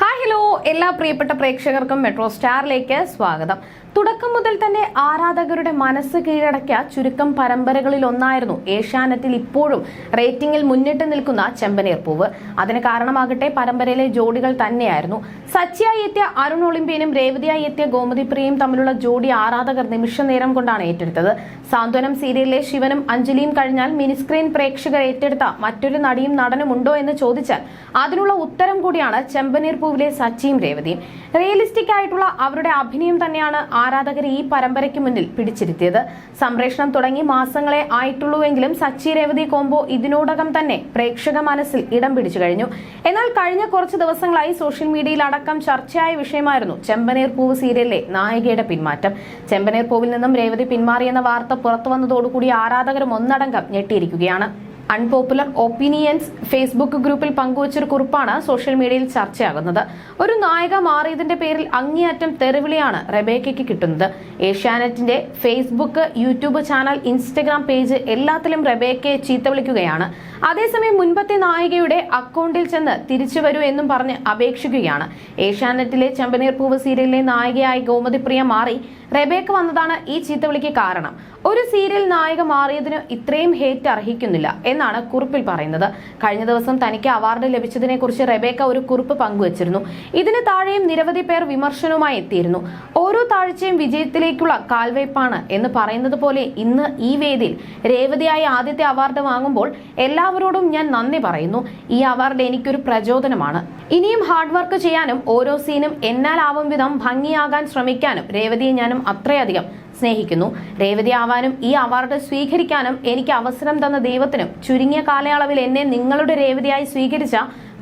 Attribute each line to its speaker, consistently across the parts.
Speaker 1: Hi hello എല്ലാ പ്രിയപ്പെട്ട പ്രേക്ഷകർക്കും മെട്രോ സ്റ്റാറിലേക്ക് സ്വാഗതം. തുടക്കം മുതൽ തന്നെ ആരാധകരുടെ മനസ്സ് കീഴടക്കിയ ചുരുക്കം പരമ്പരകളിൽ ഒന്നായിരുന്നു ഏഷ്യാനെറ്റിൽ ഇപ്പോഴും റേറ്റിംഗിൽ മുന്നിട്ട് നിൽക്കുന്ന ചെമ്പനീർ പൂവ്. അതിന് കാരണമാകട്ടെ പരമ്പരയിലെ ജോഡികൾ തന്നെയായിരുന്നു. സച്ചിയായി എത്തിയ അരുൺ ഒളിമ്പ്യനും രേവതിയായി എത്തിയ ഗോമതി പ്രിയയും തമ്മിലുള്ള ജോഡി ആരാധകർ നിമിഷ നേരം കൊണ്ടാണ് ഏറ്റെടുത്തത്. സാന്ത്വനം സീരിയലിലെ ശിവനും അഞ്ജലിയും കഴിഞ്ഞാൽ മിനിസ്ക്രീൻ പ്രേക്ഷകർ ഏറ്റെടുത്ത മറ്റൊരു നടിയും നടനും ഉണ്ടോ എന്ന് ചോദിച്ചാൽ അതിനുള്ള ഉത്തരം കൂടിയാണ് ചെമ്പനീർ പൂവിലെ സച്ചിയും രേവതിയും. റിയലിസ്റ്റിക് ആയിട്ടുള്ള അവരുടെ അഭിനയം തന്നെയാണ് ആരാധകർ ഈ പരമ്പരയ്ക്ക് മുന്നിൽ പിടിച്ചിരുത്തിയത്. സംപ്രേഷണം തുടങ്ങി മാസങ്ങളെ ആയിട്ടുള്ളൂവെങ്കിലും സച്ചി രേവതി കോംബോ ഇതിനോടകം തന്നെ പ്രേക്ഷക മനസ്സിൽ ഇടം പിടിച്ചു കഴിഞ്ഞു. എന്നാൽ കഴിഞ്ഞ കുറച്ച് ദിവസങ്ങളായി സോഷ്യൽ മീഡിയയിൽ അടക്കം ചർച്ചയായ വിഷയമായിരുന്നു ചെമ്പനീർ പൂവ് സീരിയലിലെ നായികയുടെ പിന്മാറ്റം. ചെമ്പനീർ പൂവിൽ നിന്നും രേവതി പിന്മാറിയെന്ന വാർത്ത പുറത്തു വന്നതോടുകൂടി ആരാധകരും ഒന്നടങ്കം ഞെട്ടിയിരിക്കുകയാണ്. അൺപോപ്പുലർ ഒപ്പീനിയൻസ് ഫേസ്ബുക്ക് ഗ്രൂപ്പിൽ പങ്കുവച്ചൊരു കുറിപ്പാണ് സോഷ്യൽ മീഡിയയിൽ ചർച്ചയാകുന്നത്. ഒരു നായക മാറിയതിന്റെ പേരിൽ അങ്ങേയറ്റം തെറിവിളിയാണ് റെബേക്കയ്ക്ക് കിട്ടുന്നത്. ഏഷ്യാനെറ്റിന്റെ Facebook YouTube channel Instagram page എല്ലാത്തിലും റെബേക്കയെ ചീത്ത വിളിക്കുകയാണ്. അതേസമയം മുൻപത്തെ നായികയുടെ അക്കൗണ്ടിൽ ചെന്ന് തിരിച്ചു വരൂ എന്നും പറഞ്ഞ് അപേക്ഷിക്കുകയാണ്. ഏഷ്യാനെറ്റിലെ ചെമ്പനീർ പൂവ് സീരിയലിലെ നായികയായി ഗോമതി പ്രിയ മാറി റെബേക്ക വന്നതാണ് ഈ ചീത്തവിളിക്ക് കാരണം. ഒരു സീരിയൽ നായിക മാറിയതിന് ഇത്രയും ഹേറ്റ് അർഹിക്കുന്നില്ല എന്നാണ് കുറിപ്പിൽ പറയുന്നത്. കഴിഞ്ഞ ദിവസം തനിക്ക് അവാർഡ് ലഭിച്ചതിനെ കുറിച്ച് റെബേക്ക ഒരു കുറിപ്പ് പങ്കുവച്ചിരുന്നു. ഇതിന് താഴെയും നിരവധി പേർ വിമർശനവുമായി എത്തിയിരുന്നു. ഓരോ താഴ്ചയും വിജയത്തിലേക്കുള്ള കാൽവയ്പാണ് എന്ന് പറയുന്നത് പോലെ ഇന്ന് ഈ വേദിയിൽ രേവതിയായി ആദ്യത്തെ അവാർഡ് വാങ്ങുമ്പോൾ എല്ലാവരോടും ഞാൻ നന്ദി പറയുന്നു. ഈ അവാർഡ് എനിക്കൊരു പ്രചോദനമാണ്. ഇനിയും ഹാർഡ് വർക്ക് ചെയ്യാനും ഓരോ സീനും എന്നാലാവും വിധം ഭംഗിയാകാൻ ശ്രമിക്കാനും രേവതിയെ ഞാനും അത്രയധികം സ്നേഹിക്കുന്നു. രേവതി ആവാനും ഈ അവാർഡ് സ്വീകരിക്കാനും എനിക്ക് അവസരം തന്ന ദൈവത്തിനും ചുരുങ്ങിയ കാലയളവിൽ എന്നെ നിങ്ങളുടെ രേവതിയായി സ്വീകരിച്ച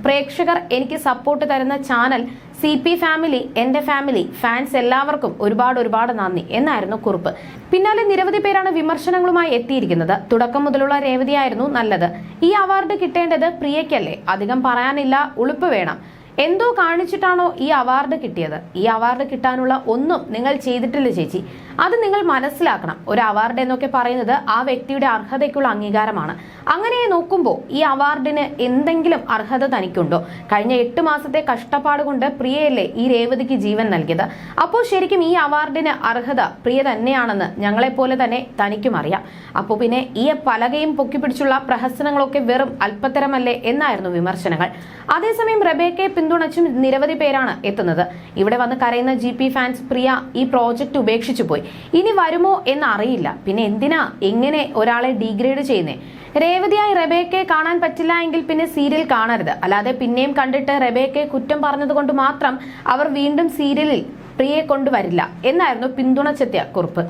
Speaker 1: പ്രേക്ഷകർ എനിക്ക് സപ്പോർട്ട് തരുന്ന ചാനൽ സി പി ഫാമിലി എന്റെ ഫാമിലി ഫാൻസ് എല്ലാവർക്കും ഒരുപാട് ഒരുപാട് നന്ദി എന്നായിരുന്നു കുറിപ്പ്. പിന്നാലെ നിരവധി പേരാണ് വിമർശനങ്ങളുമായി എത്തിയിരിക്കുന്നത്. തുടക്കം മുതലുള്ള രേവതിയായിരുന്നു നല്ലത്. ഈ അവാർഡ് കിട്ടേണ്ടത് പ്രിയയ്ക്കല്ലേ? അധികം പറയാനില്ല ഉളുപ്പ് വേണം. എന്തോ കാണിച്ചിട്ടാണോ ഈ അവാർഡ് കിട്ടിയത്. ഈ അവാർഡ് കിട്ടാനുള്ള ഒന്നും നിങ്ങൾ ചെയ്തിട്ടില്ല ചേച്ചി. അത് നിങ്ങൾ മനസ്സിലാക്കണം. ഒരു അവാർഡ് എന്നൊക്കെ പറയുന്നത് ആ വ്യക്തിയുടെ അർഹതയ്ക്കുള്ള അംഗീകാരമാണ്. അങ്ങനെ നോക്കുമ്പോൾ ഈ അവാർഡിന് എന്തെങ്കിലും അർഹത തനിക്കുണ്ടോ? കഴിഞ്ഞ എട്ട് മാസത്തെ കഷ്ടപ്പാട് കൊണ്ട് പ്രിയയല്ലേ ഈ രേവതിക്ക് ജീവൻ നൽകിയത്. അപ്പോൾ ശരിക്കും ഈ അവാർഡിന് അർഹത പ്രിയ തന്നെയാണെന്ന് ഞങ്ങളെപ്പോലെ തന്നെ തനിക്കും അറിയാം. അപ്പോൾ പിന്നെ ഈ പലകയും പൊക്കിപ്പിടിച്ചുള്ള പ്രഹസനങ്ങളൊക്കെ വെറും അല്പത്തരമല്ലേ എന്നായിരുന്നു വിമർശനങ്ങൾ. അതേസമയം റബേക്കയെ പിന്തുണച്ചും നിരവധി പേരാണ് എത്തുന്നത്. ഇവിടെ വന്ന് കരയുന്ന ജി പി ഫാൻസ് പ്രിയ ഈ പ്രോജക്റ്റ് ഉപേക്ഷിച്ചു പോയി. ഇനി വരുമോ എന്ന് അറിയില്ല പിന്നെ എന്തിനാ എങ്ങനെ ഒരാളെ ഡീഗ്രേഡ് ചെയ്യുന്നേ? രേവതിയായി റെബേക്കെ കാണാൻ പറ്റില്ല എങ്കിൽ പിന്നെ സീരിയൽ കാണരുത്. അല്ലാതെ പിന്നെയും കണ്ടിട്ട് റെബേക്കെ കുറ്റം പറഞ്ഞതുകൊണ്ട് മാത്രം അവർ വീണ്ടും സീരിയലിൽ പ്രിയയെ കൊണ്ടുവരില്ല. എന്നായിരുന്നു പിന്തുണച്ചെത്തിയ കുറിപ്പ്.